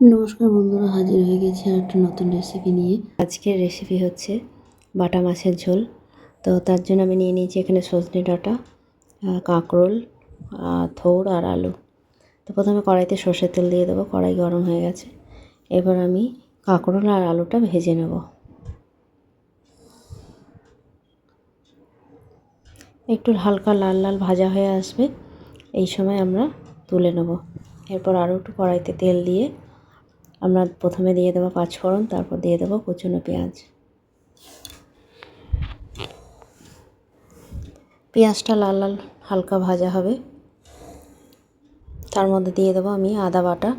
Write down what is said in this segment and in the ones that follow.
নমস্কার বন্ধুরা, হাজির হয়ে গেছি আর একটা নতুন রেসিপি নিয়ে। আজকের রেসিপি হচ্ছে বাটা মাছের ঝোল। তো তার জন্য আমি নিয়ে নিয়েছি এখানে সজনে ডাঁটা কাঁকরোল থোড় আর আলু। তো প্রথমে কড়াইতে সর্ষের তেল দিয়ে দেবো, কড়াই গরম হয়ে গেছে। এবার আমি কাঁকরোল আর আলুটা ভেজে নেব। একটু হালকা লাল লাল ভাজা হয়ে আসবে, এই সময় আমরা তুলে নেব। এরপর আরও একটু কড়াইতে তেল দিয়ে আমরা প্রথমে দিয়ে দেবো পাঁচফোড়ন তারপর দিয়ে দেবো কুচনো পেঁয়াজ। পেঁয়াজটা লাল লাল হালকা ভাজা হবে। তার মধ্যে দিয়ে দেবো আমি আদা বাটা।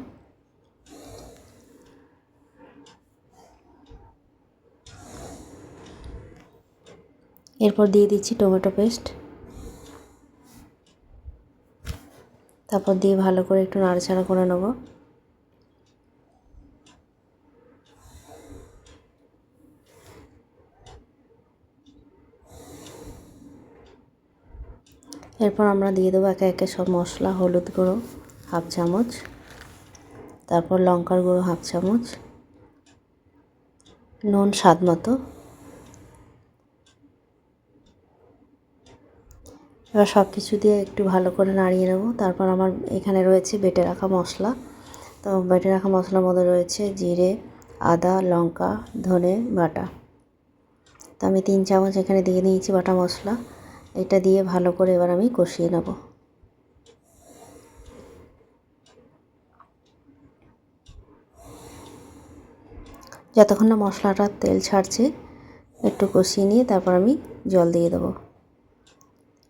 এরপর দিয়ে দিচ্ছি টমেটো পেস্ট। তারপর দিয়ে ভালো করে একটু নাড়াচাড়া করে নেব। এরপর আমরা দিয়ে দেবো একে একে সব মশলা, হলুদ গুঁড়ো, হাফ চামচ। তারপর লঙ্কার গুঁড়ো, হাফ চামচ। নুন স্বাদ মতো। এবার সব কিছু দিয়ে একটু ভালো করে নাড়িয়ে নেব। তারপর আমার এখানে রয়েছে বেটে রাখা মশলা। তো বেটে রাখা মশলার মধ্যে রয়েছে জিরে, আদা, লঙ্কা, ধনে বাটা। তো আমি তিন চামচ এখানে দিয়ে নিয়েছি বাটা মশলা। এটা দিয়ে ভালো করে এবার আমি কষিয়ে নেব। যতক্ষণ না মশলাটা তেল ছাড়ছে, একটু কষিয়ে নিয়ে তারপর আমি জল দিয়ে দেবো।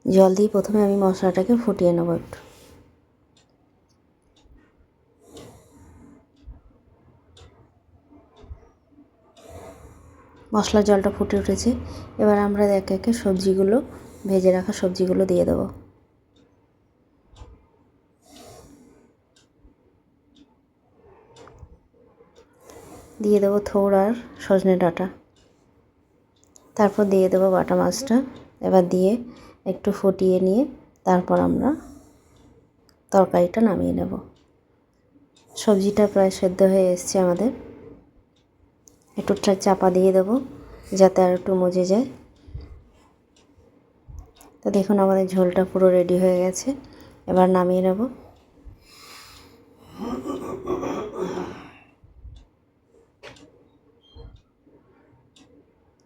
জল দিয়ে প্রথমে আমি মশলাটাকে ফুটিয়ে নেব একটু। মশলার জলটা ফুটে উঠেছে। এবার আমরা একে একে সবজিগুলো ভেজে রাখা সবজিগুলো দিয়ে দেবো। দিয়ে দেবো থোড় আর সজনে ডাঁটা। তারপর দিয়ে দেবো বাটা মাছটা। এবার দিয়ে একটু ফুটিয়ে নিয়ে তারপর আমরা তরকারিটা নামিয়ে নেব। সবজিটা প্রায় সেদ্ধ হয়ে এসছে আমাদের। একটু চাপা দিয়ে দেবো যাতে আর একটু মজে যায়। তো দেখুন আমাদের ঝোলটা পুরো রেডি হয়ে গেছে। এবার নামিয়ে নেব।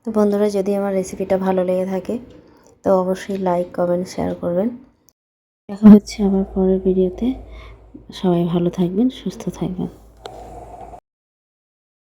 তো বন্ধুরা, যদি আমার রেসিপিটা ভালো লেগে থাকে, তো অবশ্যই লাইক কমেন্ট শেয়ার করবেন। দেখা হচ্ছে আবার পরের ভিডিওতে সবাই ভালো থাকবেন, সুস্থ থাকবেন।